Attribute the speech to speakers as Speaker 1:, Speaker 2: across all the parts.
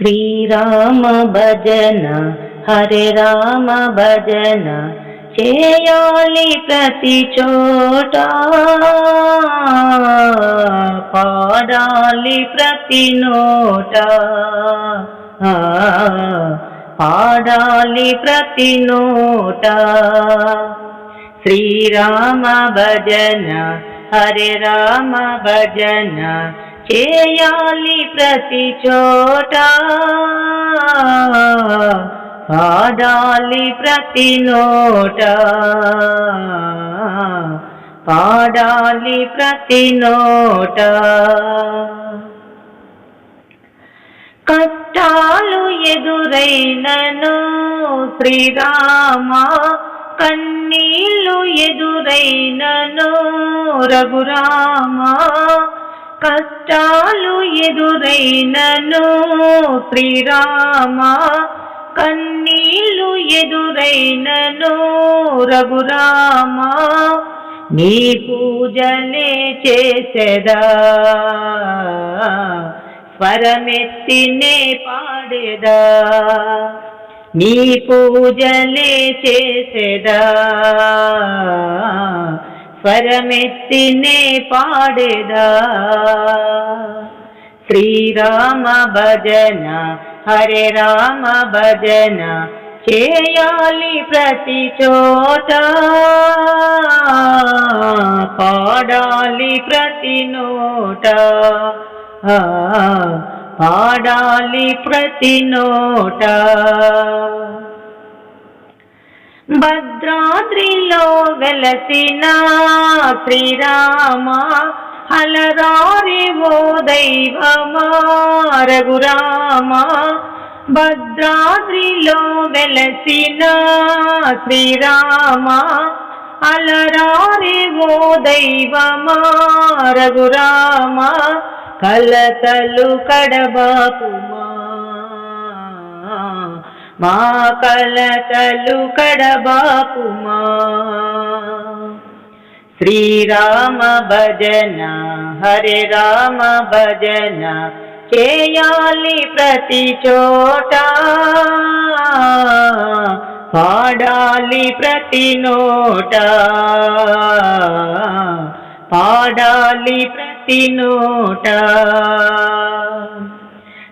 Speaker 1: శ్రీరామ భజన హరే రామ భజన చేయాలి ప్రతి చోట పాడాలి ప్రతి నోట పాడాలి ప్రతి నోట. శ్రీరామ భజన హరే రామ భజన చేయాలి ప్రతి చోట. పాడాలి ప్రతి నోట. పాడాలి ప్రతి నోట. కష్టాలు ఎదురైనను శ్రీరామ కన్నీళ్ళు ఎదురైనను రఘురామా కష్టాలు ఎదురైనను శ్రీరామ కన్నీళ్ళు ఎదురైనను రఘురామ నీ పూజలే చేసెదా? స్వరమెత్తినే పాడేదా? నీ పూజలే చేసేదా? స్వరమెత్తినే పాడేదా శ్రీరామ భజన హరే రామ భజన చేయాలి ప్రతి చోట పాడాలి ప్రతి నోట పాడాలి ప్రతి నోట భద్రాద్రిలో వెలసిన శ్రీరామ హలరారి ఓ దైవమా రఘురామ. భద్రాద్రిలో వెలసిన శ్రీరామ అలరారి ఓ దైవమా రఘురామ. కలతలు కడబాపుమా మా కలతలు కడబాపుమా శ్రీరామ భజన హరే రామ భజన చేయాలి ప్రతి చోట. పాడాలి ప్రతి నోట. పాడాలి ప్రతి నోట.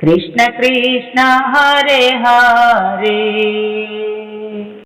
Speaker 1: కృష్ణ కృష్ణ హరే హరే